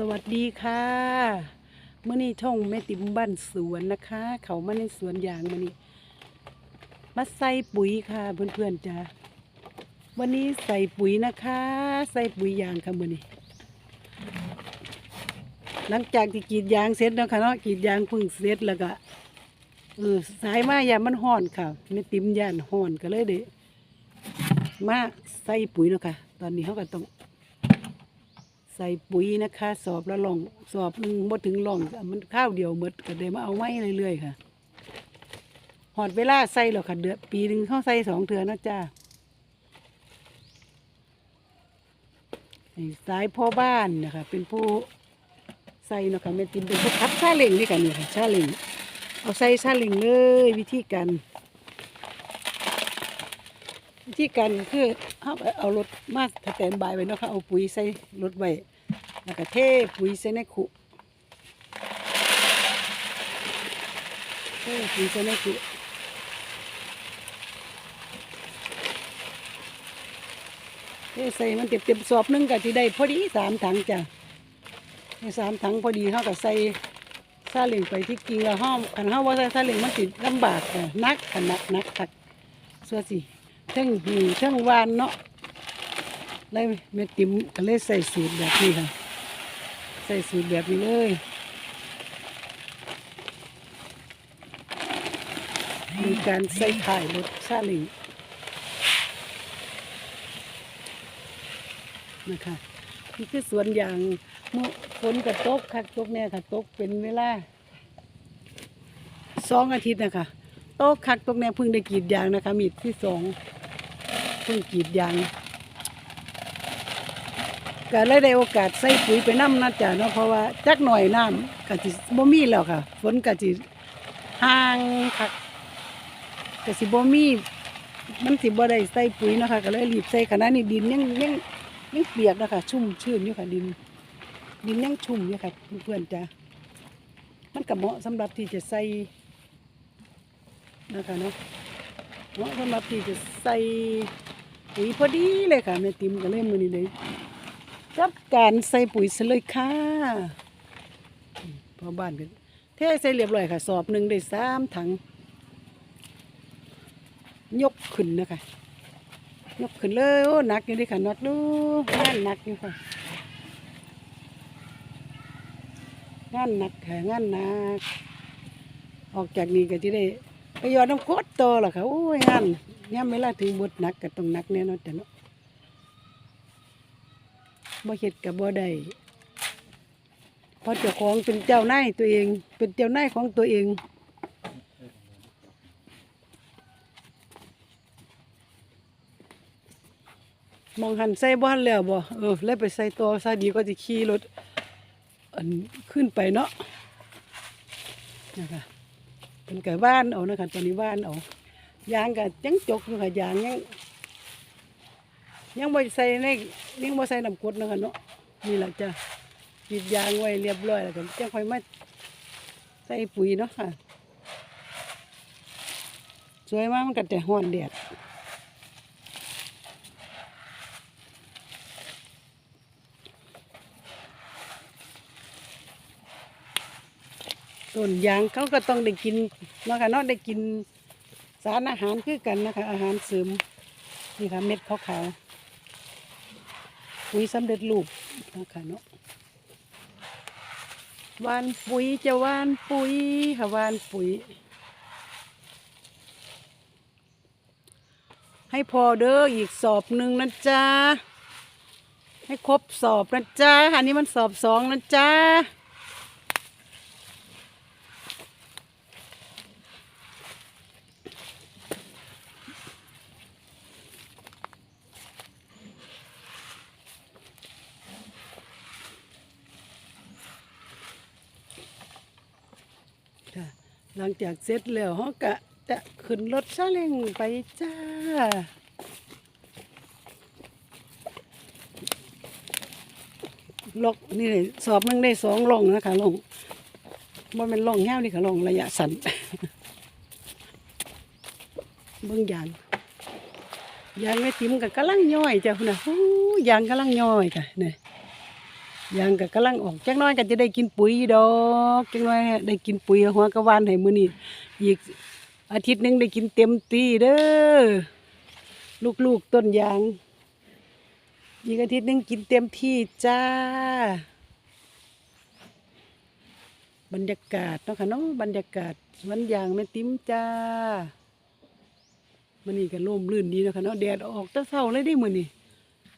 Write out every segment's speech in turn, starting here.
สวัสดีค่ะเมื่อนี้ช่องแม่ติ๋มบ้านสวนนะคะ เขามาในสวนยางมานี่มาใส่ปุ๋ยค่ะเพื่อนๆจ้าวันนี้ใส่ปุ๋ยนะคะ ใส่ปุ๋ยยางค่ะมื่อนี้หลังจากที่กรีดยางเสร็จแล้วค่ะเนาะกรีดยางพึ่งเสร็จแล้วก็เออสายมายามมันห่อนค่ะแม่ติ๋มย่านห่อนก็เลยเด้มาใส่ปุ๋ยเนาะค่ะ ตอนนี้เขาก็ต้อง ใส่ปุ๋ยนะคะ สอบละล่อง สอบหนึ่งบ่ถึงล่อง มันข้าวเดียวหมดก็เลยมาเอาไม้เรื่อยๆค่ะหอดเวลาใส่หรอกค่ะเดือนปีหนึ่งเขาใส่สองเถื่อนะจ้าสายพ่อบ้านนะคะ เป็นผู้ใส่นะค่ะแม่ติมเป็นผู้ขับซาเล็งด้วยกันนี่ค่ะซาเล็งเอาใส่ซาเล็งเลยวิธีการ ธีการคือเอาเอารถมาสแตนบายไว้เนาะค่ะเอาปุ๋ยใส่รถไว้แล้วก็เทปุ๋ยใส่ในขุเทปุ๋ยใส่ในขุเทใส่มันเต็มเต็มสอบหนึงก็ที่ได้พอดีสามถังจ้ะให้สามถังพอดีเขาก็ใส่ซาเล้งไปที่กิ่งละห้อมขันห้าว่าใส่ซาเล้งมันติดลำบากค่ะนักขันนักนักขัดส่วนสิ ทั้งหีทั้งวานเนาะเลยแม่ติ๋มก็เลยใส่สูตรแบบนี้ค่ะใส่สูตรแบบนี้เลยมีการใส่ถ่ายรถซาลิงนะคะนี่คือสวนยางเมื่อฝนกระตกคักตกเนี่ยค่ะตกเป็นเวลาสองอาทิตย์นะคะตกคักตกเนี่ยเพิ่งได้กรีดยางนะคะมีดที่สอง เพิ่งกรีดยางก็เลยได้โอกาสใส่ปุ๋ยไปน้ำนะจ๊ะเนาะเพราะว่าจักหน่อยน้ำกะจิบ่มีแล้วค่ะฝนกะจิห่างคักกะสิบ่มีมันสิบ่ได้ใส่ปุ๋ยนะคะก็เลยรีบใส่ขณะนี้ดินยังยังยังเปียกนะคะชุ่มชื้นอยู่ค่ะดิน ดินยังชุ่มอยู่ค่ะเพื่อนๆจ้ะมันก็เหมาะสำหรับที่จะใส่นะคะเนาะเหมาะสำหรับที่จะใส่ ปุ๋ยพอดีเลยค่ะแม่ติมก็เลยมือนี้เลยจับการใส่ปุ๋ยซะเลยค่ะพอบ้านกันเทใส่เรียบร้อยค่ะ สอบหนึ่งได้สามถัง ยกขึ้นนะคะยกขึ้นเลยโอ้หนักอยู่ดิค่ะนักดูงานหนักอยู่ค่ะงานหนักค่ะงานหนัก ออกจากนี้ก็จะได้ ไปยอดน้ำโคตรโตหรอค่ะโอ้ยงานย่ำเวลาถึงบทหนักก็ต้องหนักแน่นอนแต่เนาะบ่เฮ็ดกับบ่ได้เพราะเจ้าของเป็นเจ้านายตัวเอง เป็นเจ้านายของตัวเองมองหันใส่บ้านแล้วบ่เออแล้วไปใส่ตัวซะดีก็จะขี่รถอันขึ้นไปเนาะนะคะ เป็นไก่บ้านเอานะคะตอนนี้บ้านเอายางกับยังจกอยู่ค่ะยางยังยังบ่ใส่ในยังบ่ใส่น้ำกรดนะคะเนาะนี่แหละจ้ะกรีดยางไว้เรียบร้อยแล้วก็จะค่อยมาใส่ปุ๋ยเนาะค่ะ สวยมากมันก็แต่ห้อนแดด ต้นยางเขาก็ต้องได้กินนะคะเนาะได้กินสารอาหารคือกันนะคะ อาหารเสริมนี่ค่ะเม็ดขาวๆปุ๋ยสำเร็จรูปนะคะเนาะหวานปุ๋ยจะหวานปุ๋ยค่ะหวานปุ๋ย ให้พอเด้ออีกสอบหนึ่งนะจ๊ะให้ครบสอบนะจ๊ะอันนี้มันสอบสองนะจ๊ะ หลังจากเสร็จแล้วเขาก็จะขึ้นรถซาเล้งไปจ้า ลกนี่เลยสอบมันได้สองลงนะคะลงว่าเป็นลงแห้วนี่ค่ะลงระยะสั้นเบื้องยางยางไม่ติ้มกับกำลังย่อยจ้ะคุณนะโอ้ยางกำลังย่อยค่ะเนี่ย ยางก็กำลังออกจักน้อยก็จะได้กินปุ๋ยดอกจักน้อยได้กินปุ๋ยหัวกะวานให้มือนี้อีกอาทิตย์หนึงได้กินเต็มที่เด้อลูกๆต้นยางอีกอาทิตย์หนึงกินเต็มที่จ้า บรรยากาศเนาะค่ะเนาะบรรยากาศสวนยางแม่ติ๋มจ้ามื้อนี้ก็ร่มรื่นดีเนาะค่ะเนาะแดดออกแต่เช้าเลยเด้มือนี้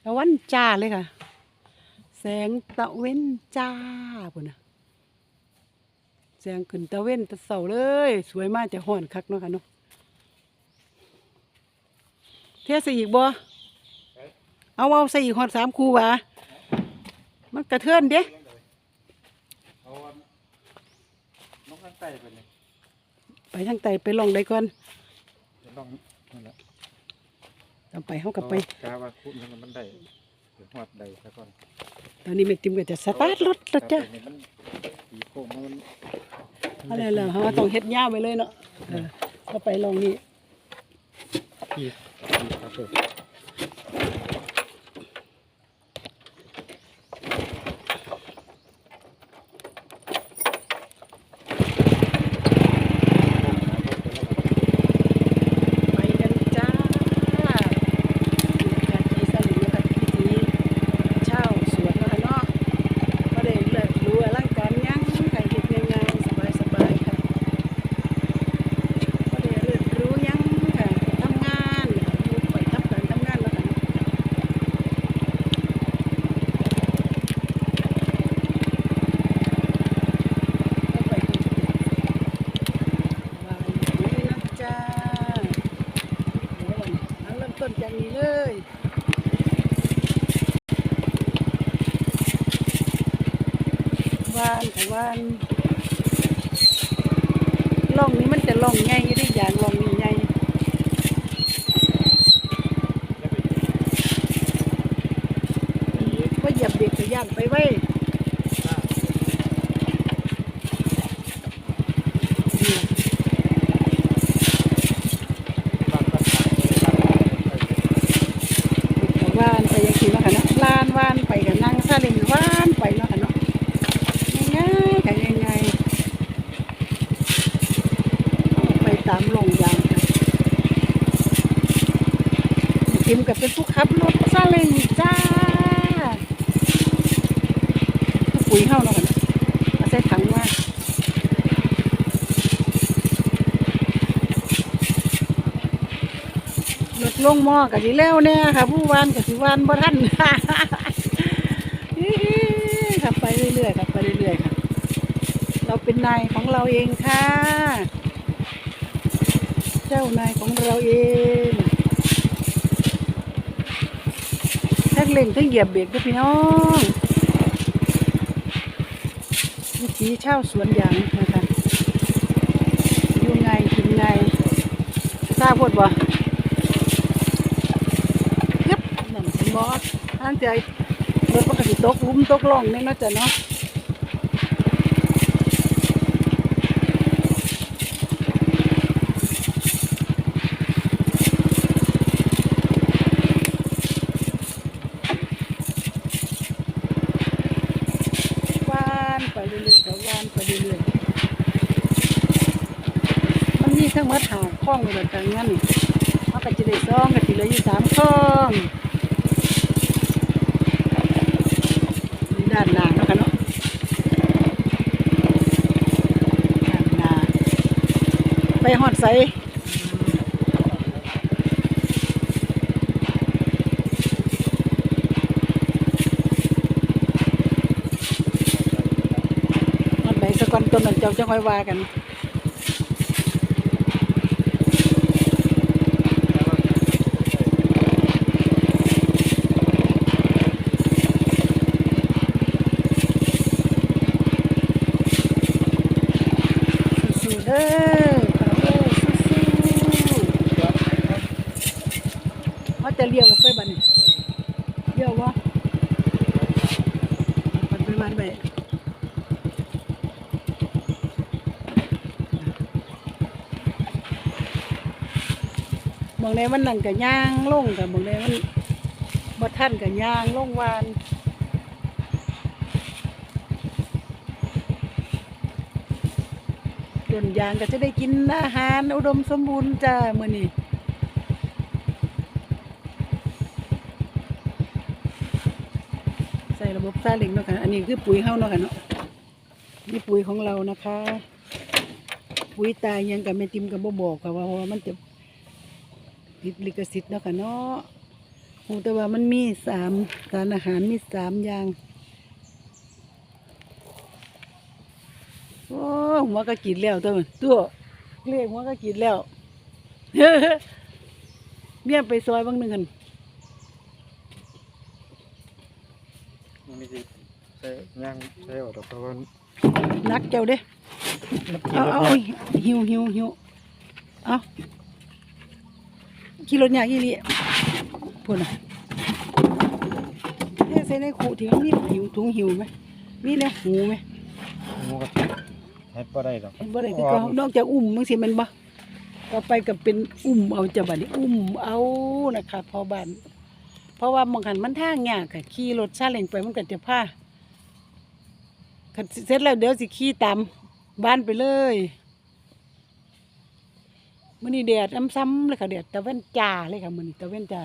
ตะวันจ้าเลยค่ะ แสงตะเว้นจ้าพุ่นน่ะแสงขึ้นตะเว้นแตะเช้าเลย สวยมากจะฮ้อนคักเนาะค่ะเนาะเทใส่อีกบ่เอาเอาใส่อีกฮอดสามคู่หวะมันกระเทือนเด้เอาอันน้องข้างใต้ไปเลยไปทางใต้ไปลองได้ก่อนเดี๋ยวลองนั่นแหละเอาไปเฮากับไปกาว่าคุณมันมันได้ เดี๋ยวหอดได้ซะก่อนตอนนี้แม่ติ๋มก็จะสตาร์ทรถแล้วจ้ะแต่นี่มันตีโค้งมัน อะไรล่ะเฮาต้องเฮ็ดยาวไปเลยเนาะเออก็ไปลองนี่ตีตีครับผม ไปกันจ้าการขี่สลิงนะคะขี่เช่าสวนเนาะค่ะเนาะบ่ได้เลิกรู้อลังการหยังค่ะเฮ็ดง่ายๆสบายๆค่ะบ่ได้เลิกรู้หยังค่ะทำงานอยู่ไปทำการทำงานแล้วค่ะเนาะ เข้าไปดูวางนี้นะจ้าเดี๋ยวก่อนเอาเริ่มต้นจากนี้เลยวานค่ะวานล่องนี้มันจะล่องใหญ่อยู่ได้อย่างล่องนี้ใหญ่ก็เหยียบเบรกกระย่านไปไว้ บางปัญหา ว่านไปยังสี่เนาะค่ะเนาะลานว่านไปกับนั่งซาเล้งว่านไปเนาะค่ะเนาะง่ายๆค่ะง่ายๆเอาไปตามลงยางค่ะ ทิมกับเป็นผู้ขับรถซาเล้งจ้าผู้ปุ๋ยเฮาเนาะค่ะเนาะเอาใส่ถังมาลดลงหม้อกับสิแล้วแน่ค่ะ ผู้วานกับสิวานบ่ทันขับไปเรื่อยๆขับไปเรื่อยๆค่ะ เราเป็นนายของเราเองค่ะ เจ้านายของเราเองทั้ งเล่งทั้งเหยียบเบรกด้วยพี่น้องวิธีเช่าสวนยางนะคะอยู่ไงกินไงทราบพดบ่ยึบนั่นเป็นบอสท่านใจรถปกติตกลุ้มตกล่องนี่เนาะจ้ะเนาะ วานไปเรื่อยๆก็วานไปเรื่อยๆมันมี ทั้งหมดหาข้องเลยแต่งั้นเขาก็จะได้ซองก็จะเหลืออยู่สามข้องด้านหน้าเนาะค่ะเนาะด้านหน้าไปหอดใสหอดใบสะกอนต้นนั้นเจ้าจะค่อยว่ากัน จะเลี้ยวออกไปบ้านเลี้ยววะมันไปมันไปบางในมันนั่งกับย่างลงกับมองในมันบดท่านกับย่างลงวานจนยางก็จะได้กินอาหารอุดมสมบูรณ์จ้าเมื่อนี้ บซาเล็งเนาะค่ะ อันนี้คือปุ๋ยเฮ้าเนาะค่ะเนาะนี่ปุ๋ยของเรานะคะ ปุ๋ยตายยังกับแม่ติมกับบ่บอกค่ะว่ามันจะผิดลิขสิทธิ์เนาะค่ะเนาะฮู้แต่ว่ามันมีสามสารอาหารมีสามอย่างโอ้หัวก็กินแล้วตัวมันตัวเรียกหัวก็กินแล้วเมียไปซอยบางหนึ่งกัน มันมีสิใส่ย่างใส่ออกดอกเพราะว่านักเจ้าเด้มันกินเอารถเอายากหิวหิวหิวเอาขี่รถยากอีหลีพูดนะเฮ้ยใส่ในขู่ถึงมีหิวถุงหิวไหมมีเนี่ยหูไหมหมูกระทิเฮ็ดบ่ได้ดอกเห็นบ่ได้ที่เขานอกจากอุ้มมึงสิแมันบ่ก็ไปกับเป็นอุ้มเอาจะบัดนี้อุ้มเอานะคะพอบ้าน เพราะว่าบางคันมันทางยากค่ะขี่รถซาเล้งไปมันก็จะพาคันเสร็จแล้วเดี๋ยวสิขี่ตามบ้านไปเลยมื้อนี้แดดซ้ำๆเลยค่ะแดดตะเว้นจ้าเลยค่ะมื้อนตะเว้นจ้า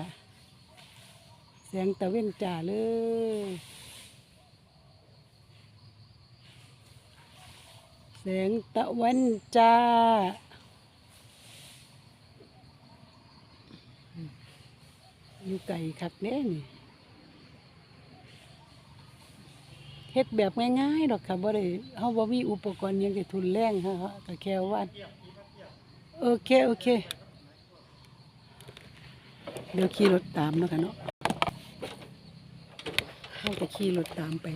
แสงตะเว้นจ้าเลยแสงตะเวนจ้า อยู่ไกลคักเด้นี่เฮ็ดแบบง่ายๆดอกค่ะบ่ได้เฮาบ่มีอุปกรณ์ยังจะทุนแรงค่ะก็แค่วัดโอเคโอเค เดี๋ยวขี่รถตามเนาะค่ะเนาะเฮาจะขี่รถตามไป